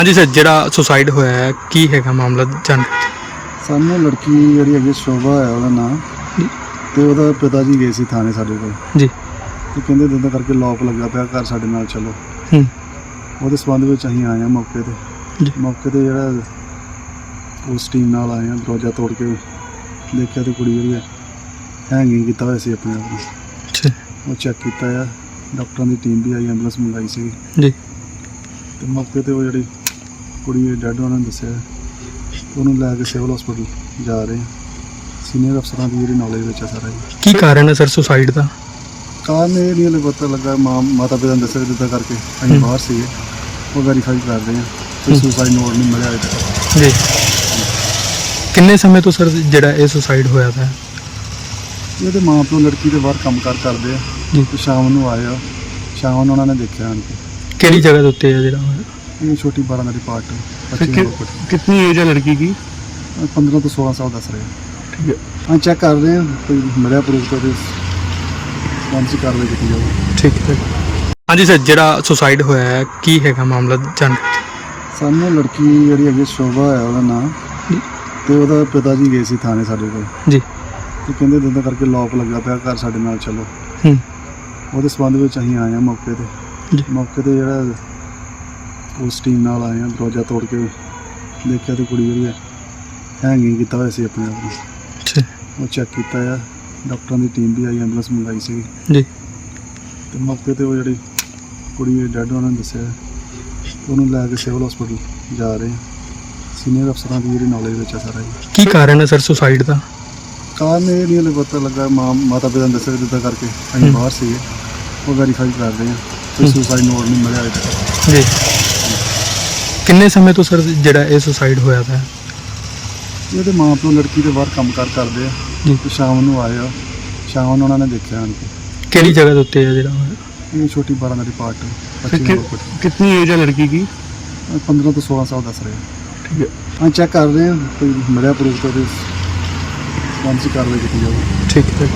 ਹਾਂਜੀ ਸਰ ਜਿਹੜਾ ਸੁਸਾਈਡ ਹੋਇਆ ਹੈ ਕੀ ਹੈਗਾ ਮਾਮਲਾ ਜਾਣ ਸਾਨੂੰ ਲੜਕੀ ਜਿਹੜੀ ਹੈਗੀ ਸ਼ੋਭਾ ਹੈ ਉਹਦਾ ਨਾਮ ਜੀ। ਤੇ ਉਹਦਾ ਪਿਤਾ ਜੀ ਗਏ ਸੀ ਥਾਣੇ ਸਾਡੇ ਕੋਲ। ਜੀ। ਤੇ ਕਹਿੰਦੇ ਦਿਨ ਕਰਕੇ ਲੋਕ ਲੱਗਾ ਪਿਆ ਘਰ ਸਾਡੇ ਨਾਲ ਚਲੋ। ਹੂੰ। ਉਹਦੇ ਸੰਬੰਧ ਵਿੱਚ ਅਸੀਂ ਆਏ ਹਾਂ ਮੌਕੇ ਤੇ। ਜੀ। ਮੌਕੇ ਤੇ ਜਿਹੜਾ ਉਸ ਟੀਮ ਨਾਲ ਆਏ ਹਾਂ ਦਰਵਾਜ਼ਾ ਤੋੜ ਕੇ ਦੇਖਿਆ ਤੇ ਕੁੜੀ ਜਿਹੜੀ ਹੈ ਹੈਂਗਿੰਗ ਕੀਤਾ ਹੋਇਆ ਸੀ ਆਪਣੇ ਆਪ ਨੂੰ। ਅੱਛਾ। ਉਹ ਚੈੱਕ ਕੀਤਾ ਆ। ਡਾਕਟਰਾਂ ਦੀ ਟੀਮ ਵੀ ਆਈ ਐਂਬੂਲੈਂਸ ਮੰਗਾਈ ਸੀ ਜੀ। ਤੇ ਮੌਕੇ ਤੇ ਉਹ ਜਿਹੜੀ ਕੁੜੀ ਡੈਡ ਉਹਨਾਂ ਨੇ ਦੱਸਿਆ। ਉਹਨੂੰ ਲੈ ਕੇ ਸਿਵਲ ਹਸਪੀਟਲ ਜਾ ਰਹੇ ਹਾਂ ਸੀਨੀਅਰ ਅਫਸਰਾਂ ਦੀ ਜਿਹੜੀ ਨੌਲੇਜ ਵਿੱਚ ਆ ਸਾਰਾ ਜੀ ਕੀ ਕਾਰਨ ਹੈ ਸਰ ਸੁਸਾਈਡ ਦਾ? ਕਾਰਨ ਇਹ ਨਹੀਂ ਹਲੇ ਪਤਾ ਲੱਗਾ। ਮਾਂ ਮਾਤਾ ਪਿਤਾ ਨੇ ਦੱਸਿਆ ਜਿੱਦਾਂ ਕਰਕੇ ਅਸੀਂ। ਬਾਹਰ ਸੀਗੇ। ਉਹ ਵੈਰੀਫਾਈ ਕਰ ਰਹੇ ਹਾਂ। ਕੋਈ। ਸੁਸਾਈਡ ਨੋਟ ਨਹੀਂ ਮਿਲਿਆ ਅਜੇ ਤੱਕ। ਜੀ। ਕਿੰਨੇ ਸਮੇਂ ਤੋਂ ਸਰ ਜਿਹੜਾ ਇਹ ਸੁਸਾਈਡ ਹੋਇਆ ਹੈ ਇਹਦੇ ਮਾਂ ਪਿਓ ਲੜਕੀ ਦੇ ਬਾਹਰ ਕੰਮਕਾਰ ਕਰਦੇ ਆ। ਜੀ। ਤੇ ਸ਼ਾਮ ਨੂੰ ਆਏ ਆ। ਸ਼ਾਮ ਨੂੰ ਉਹਨਾਂ ਨੇ ਦੇਖਿਆ ਆਣ ਕੇ। ਕਿਹੜੀ ਜਗ੍ਹਾ ਦੇ ਉੱਤੇ ਹੈ ਜਿਹੜਾ? ਹੋਇਆ ਇਹ ਛੋਟੀ 12 ਦਾ ਪਾਰਟ ਫਿਰ ਕਿ- 25 ਕਿੰਨੀ ਏਜ ਹੈ ਲੜਕੀ ਦੀ? 15 ਤੋਂ 16 ਸਾਲ ਦੱਸ ਰਹੇ ਆ ਠੀਕ ਹੈ। ਹਾਂ ਚੈੱਕ ਕਰ ਰਹੇ ਹਾਂ ਕੋਈ ਮਿਲਿਆ ਪ੍ਰੂਫ ਤਾਂ ਉਹਦੇ ਸੰਬੰਧ 'ਚ ਕਾਰਵਾਈ ਕੀਤੀ ਜਾਊਗੀ ਠੀਕ ਹੈ। ਹਾਂਜੀ ਸਰ ਜਿਹੜਾ ਸੁਸਾਈਡ ਹੋਇਆ ਹੈ ਕੀ ਹੈਗਾ ਮਾਮਲਾ ਜਾਣ ਸਾਨੂੰ ਲੜਕੀ ਜਿਹੜੀ ਹੈਗੀ ਸ਼ੋਭਾ ਹੈ ਉਹਦਾ ਨਾਮ ਜੀ। ਤੇ ਉਹਦਾ ਪਿਤਾ ਜੀ ਗਏ ਸੀ ਥਾਣੇ ਸਾਡੇ ਕੋਲ। ਜੀ। ਤੇ ਕਹਿੰਦੇ ਦਿਨ ਕਰਕੇ ਲੋਕ ਲੱਗਾ ਪਿਆ ਘਰ ਸਾਡੇ ਨਾਲ ਚਲੋ। ਹੂੰ। ਉਹਦੇ ਸੰਬੰਧ ਵਿੱਚ ਅਸੀਂ ਆਏ ਹਾਂ ਮੌਕੇ ਤੇ। ਜੀ। ਮੌਕੇ ਤੇ ਜਿਹੜਾ ਉਸ ਟੀਮ ਨਾਲ ਆਏ ਹਾਂ ਦਰਵਾਜ਼ਾ ਤੋੜ ਕੇ ਦੇਖਿਆ ਤੇ ਕੁੜੀ ਜਿਹੜੀ ਹੈ ਹੈਂਗਿੰਗ ਕੀਤਾ ਹੋਇਆ ਸੀ ਆਪਣੇ ਆਪ ਨੂੰ। ਉਹ ਚੈੱਕ ਕੀਤਾ ਆ ਡਾਕਟਰਾਂ ਦੀ ਟੀਮ ਵੀ ਆਈ ਐਂਬੂਲੈਂਸ ਮੰਗਾਈ ਸੀ ਜੀ। ਤੇ ਮੌਕੇ ਤੇ ਉਹ ਜਿਹੜੀ ਕੁੜੀ ਡੈਡ ਉਹਨਾਂ ਨੇ ਦੱਸਿਆ ਉਹਨੂੰ ਲੈ ਕੇ ਸਿਵਲ ਹਸਪੀਟਲ ਜਾ ਰਹੇ ਸੀਨੀਅਰ ਅਫਸਰਾਂ ਦੀ ਜਿਹੜੀ ਨੌਲੇਜ ਵਿੱਚ ਆ ਸਾਰਾ ਜੀ। ਕੀ ਕਾਰਨ ਹੈ ਸਰ ਸੁਸਾਈਡ ਦਾ? ਕਾਰਨ ਇਹ ਨਹੀਂ ਹਲੇ ਪਤਾ ਲੱਗਾ ਮਾਂ ਮਾਤਾ ਪਿਤਾ ਨੇ ਦੱਸਿਆ ਜਿੱਦਾਂ ਕਰਕੇ ਅਸੀਂ। ਬਾਹਰ ਸੀਗੇ। ਉਹ ਵੈਰੀਫਾਈ ਕਰ ਰਹੇ ਹਾਂ ਕੋਈ ਹੂੰ। ਸੁਸਾਈਡ ਨੋਟ ਨਹੀਂ ਮਿਲਿਆ ਅਜੇ ਤੱਕ। ਜੀ। ਕਿੰਨੇ ਸਮੇਂ ਤੋਂ ਸਰ ਜਿਹੜਾ ਇਹ ਸੁਸਾਈਡ ਹੋਇਆ ਹੈ ਇਹਦੇ ਮਾਂ ਪਿਓ ਲੜਕੀ ਦੇ ਬਾਹਰ ਕੰਮਕਾਰ ਕਰਦੇ ਆ। ਜੀ। ਤੇ ਸ਼ਾਮ ਨੂੰ ਆਏ ਆ। ਸ਼ਾਮ ਨੂੰ ਉਹਨਾਂ ਨੇ ਦੇਖਿਆ ਆਣ ਕੇ। ਕਿਹੜੀ ਜਗ੍ਹਾ ਦੇ ਉੱਤੇ ਹੈ ਜਿਹੜਾ ਹੋਇਆ ਇਹ ਛੋਟੀ 12 ਦਾ ਪਾਰਟ ਫਿਰ 25 ਕਿ- ਨੰਬਰ ਫੁੱਟ। ਕਿੰਨੀ ਏਜ ਹੈ ਲੜਕੀ ਦੀ? 15 ਤੋਂ 16 ਸਾਲ ਦੱਸ ਰਹੇ ਆ। ਠੀਕ ਹੈ। ਹਾਂ ਚੈੱਕ ਕਰ ਰਹੇ ਹਾਂ ਕੋਈ ਮਿਲਿਆ ਪ੍ਰੂਫ ਤਾਂ ਉਹਦੇ ਸੰਬੰਧ 'ਚ ਕਾਰਵਾਈ ਕੀਤੀ ਜਾਊਗੀ ਠੀਕ ਹੈ।